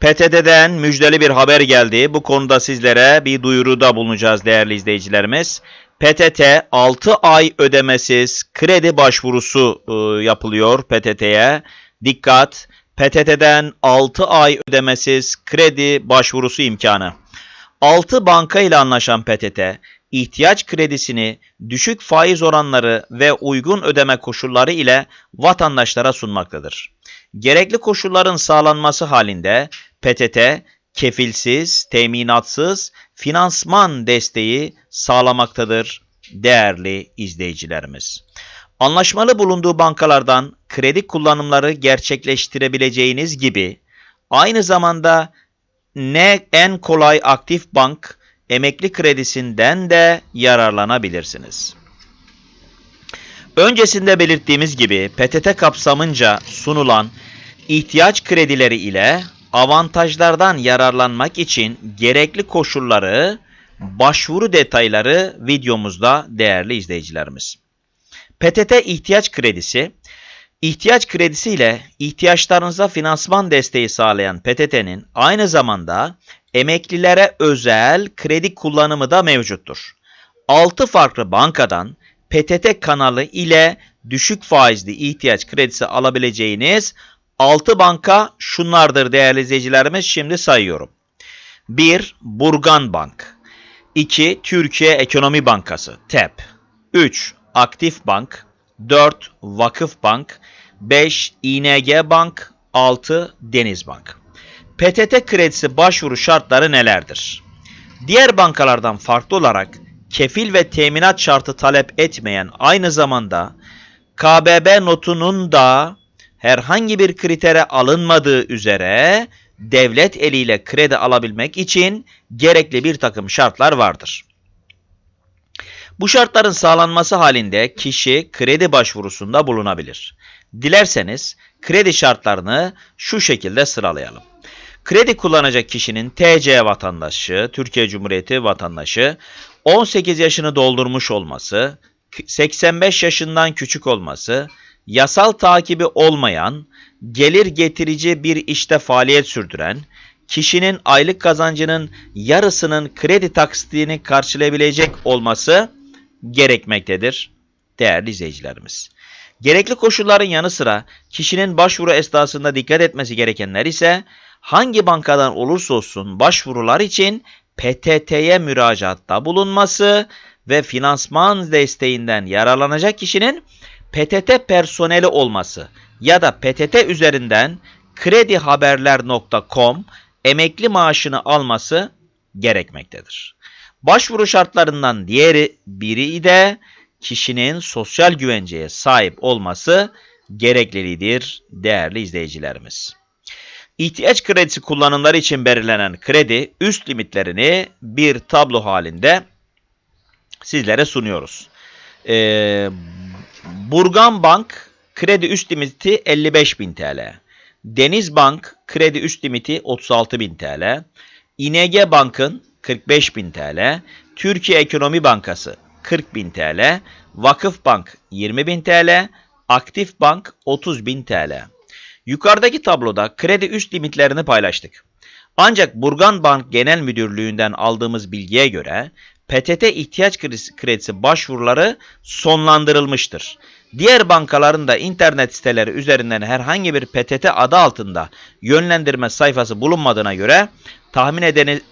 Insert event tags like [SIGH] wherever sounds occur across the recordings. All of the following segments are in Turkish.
PTT'den müjdeli bir haber geldi. Bu konuda sizlere bir duyuruda bulunacağız değerli izleyicilerimiz. PTT 6 ay ödemesiz kredi başvurusu e, yapılıyor PTT'ye. Dikkat! PTT'den 6 ay ödemesiz kredi başvurusu imkanı. 6 banka ile anlaşan PTT, ihtiyaç kredisini düşük faiz oranları ve uygun ödeme koşulları ile vatandaşlara sunmaktadır. Gerekli koşulların sağlanması halinde PTT kefilsiz, teminatsız finansman desteği sağlamaktadır değerli izleyicilerimiz. Anlaşmalı bulunduğu bankalardan kredi kullanımları gerçekleştirebileceğiniz gibi aynı zamanda ne en kolay aktif bank emekli kredisinden de yararlanabilirsiniz. Öncesinde belirttiğimiz gibi PTT kapsamınca sunulan ihtiyaç kredileri ile avantajlardan yararlanmak için gerekli koşulları, başvuru detayları videomuzda değerli izleyicilerimiz. PTT ihtiyaç kredisi, ihtiyaç kredisi ile ihtiyaçlarınıza finansman desteği sağlayan PTT'nin aynı zamanda emeklilere özel kredi kullanımı da mevcuttur. 6 farklı bankadan PTT kanalı ile düşük faizli ihtiyaç kredisi alabileceğiniz 6 banka şunlardır değerli izleyicilerimiz şimdi sayıyorum. 1. Burgan Bank 2. Türkiye Ekonomi Bankası TEP 3. Aktif Bank 4. Vakıf Bank 5. İNG Bank 6. Deniz Bank PTT kredisi başvuru şartları nelerdir? Diğer bankalardan farklı olarak kefil ve teminat şartı talep etmeyen aynı zamanda KBB notunun da herhangi bir kritere alınmadığı üzere devlet eliyle kredi alabilmek için gerekli bir takım şartlar vardır. Bu şartların sağlanması halinde kişi kredi başvurusunda bulunabilir. Dilerseniz kredi şartlarını şu şekilde sıralayalım. Kredi kullanacak kişinin TC vatandaşı, Türkiye Cumhuriyeti vatandaşı, 18 yaşını doldurmuş olması, 85 yaşından küçük olması, yasal takibi olmayan, gelir getirici bir işte faaliyet sürdüren, kişinin aylık kazancının yarısının kredi taksitini karşılayabilecek olması gerekmektedir değerli izleyicilerimiz. Gerekli koşulların yanı sıra kişinin başvuru esnasında dikkat etmesi gerekenler ise hangi bankadan olursa olsun başvurular için PTT'ye müracaatta bulunması ve finansman desteğinden yararlanacak kişinin PTT personeli olması ya da PTT üzerinden kredihaberler.com emekli maaşını alması gerekmektedir. Başvuru şartlarından diğeri biri de kişinin sosyal güvenceye sahip olması gereklilidir değerli izleyicilerimiz. İhtiyaç kredisi kullanımları için belirlenen kredi üst limitlerini bir tablo halinde sizlere sunuyoruz. Ee, Burgan Bank kredi üst limiti 55.000 TL. Deniz Bank kredi üst limiti 36.000 TL. İNG Bank'ın 45.000 TL. Türkiye Ekonomi Bankası 40.000 TL. Vakıf Bank 20.000 TL. Aktif Bank 30.000 TL. Yukarıdaki tabloda kredi üst limitlerini paylaştık. Ancak Burgan Bank Genel Müdürlüğü'nden aldığımız bilgiye göre PTT ihtiyaç kredisi başvuruları sonlandırılmıştır. Diğer bankaların da internet siteleri üzerinden herhangi bir PTT adı altında yönlendirme sayfası bulunmadığına göre tahmin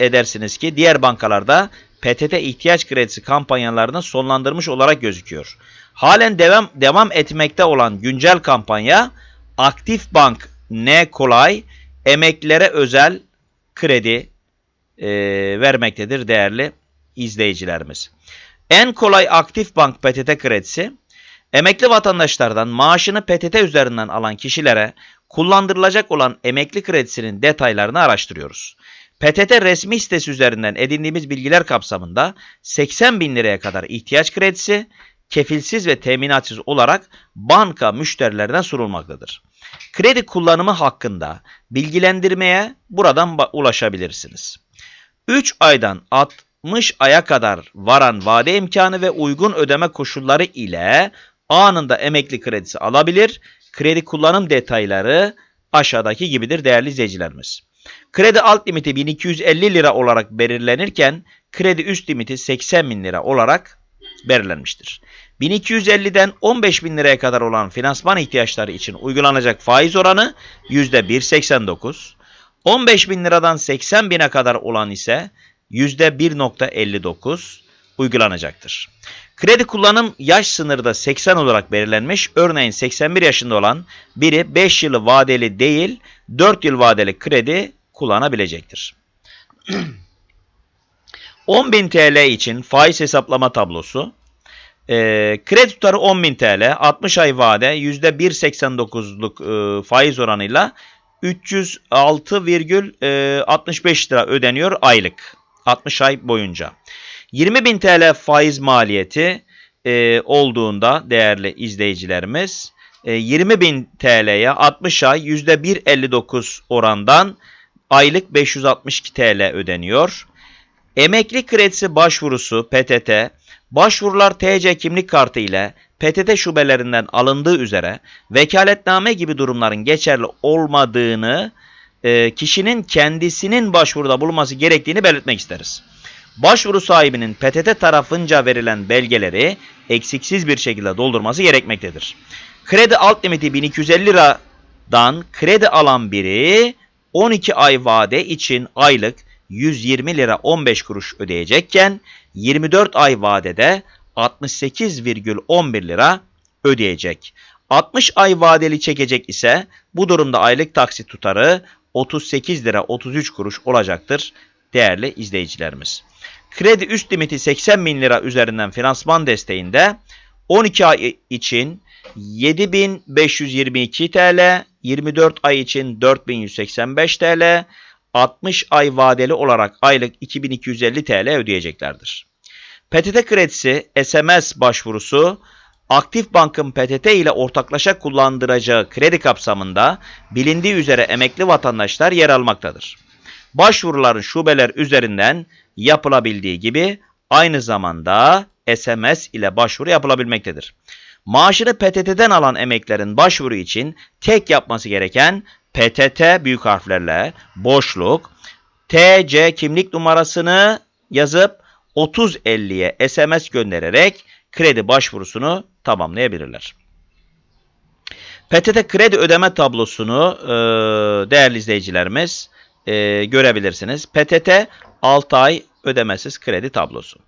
edersiniz ki diğer bankalarda PTT ihtiyaç kredisi kampanyalarını sonlandırmış olarak gözüküyor. Halen devam, devam etmekte olan güncel kampanya Aktif Bank ne kolay emeklilere özel kredi e, vermektedir değerli izleyicilerimiz. En kolay Aktif Bank PTT kredisi emekli vatandaşlardan maaşını PTT üzerinden alan kişilere kullandırılacak olan emekli kredisinin detaylarını araştırıyoruz. PTT resmi sitesi üzerinden edindiğimiz bilgiler kapsamında 80 bin liraya kadar ihtiyaç kredisi kefilsiz ve teminatsız olarak banka müşterilerine sunulmaktadır. Kredi kullanımı hakkında bilgilendirmeye buradan ulaşabilirsiniz. 3 aydan 60 aya kadar varan vade imkanı ve uygun ödeme koşulları ile anında emekli kredisi alabilir. Kredi kullanım detayları aşağıdaki gibidir değerli izleyicilerimiz. Kredi alt limiti 1250 lira olarak belirlenirken kredi üst limiti 80 bin lira olarak belirlenmiştir. 1250'den 15 bin liraya kadar olan finansman ihtiyaçları için uygulanacak faiz oranı %1.89, 15 bin liradan 80 bine kadar olan ise %1.59 uygulanacaktır. Kredi kullanım yaş sınırı da 80 olarak belirlenmiş. Örneğin 81 yaşında olan biri 5 yılı vadeli değil 4 yıl vadeli kredi kullanabilecektir. [CLEARS THROAT] 10.000 TL için faiz hesaplama tablosu. Ee, kredi tutarı 10.000 TL, 60 ay vade %1.89'luk e, faiz oranıyla 306,65 lira ödeniyor aylık. 60 ay boyunca. 20.000 TL faiz maliyeti e, olduğunda değerli izleyicilerimiz e, 20.000 TL'ye 60 ay %1.59 orandan aylık 562 TL ödeniyor. Emekli kredisi başvurusu PTT, başvurular TC kimlik kartı ile PTT şubelerinden alındığı üzere vekaletname gibi durumların geçerli olmadığını e, kişinin kendisinin başvuruda bulunması gerektiğini belirtmek isteriz. Başvuru sahibinin PTT tarafınca verilen belgeleri eksiksiz bir şekilde doldurması gerekmektedir. Kredi alt limiti 1250 liradan kredi alan biri 12 ay vade için aylık 120 lira 15 kuruş ödeyecekken 24 ay vadede 68,11 lira ödeyecek. 60 ay vadeli çekecek ise bu durumda aylık taksit tutarı 38 lira 33 kuruş olacaktır değerli izleyicilerimiz. Kredi üst limiti 80 bin lira üzerinden finansman desteğinde 12 ay için 7522 TL, 24 ay için 4185 TL, 60 ay vadeli olarak aylık 2250 TL ödeyeceklerdir. PTT kredisi SMS başvurusu Aktif Bank'ın PTT ile ortaklaşa kullandıracağı kredi kapsamında bilindiği üzere emekli vatandaşlar yer almaktadır. Başvuruların şubeler üzerinden yapılabildiği gibi aynı zamanda SMS ile başvuru yapılabilmektedir. Maaşını PTT'den alan emeklerin başvuru için tek yapması gereken PTT büyük harflerle boşluk TC kimlik numarasını yazıp 3050'ye SMS göndererek kredi başvurusunu tamamlayabilirler. PTT kredi ödeme tablosunu e, değerli izleyicilerimiz e, görebilirsiniz. PTT 6 ay ödemesiz kredi tablosu.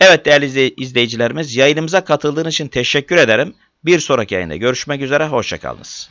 Evet değerli izleyicilerimiz yayınımıza katıldığınız için teşekkür ederim. Bir sonraki yayında görüşmek üzere. Hoşçakalınız.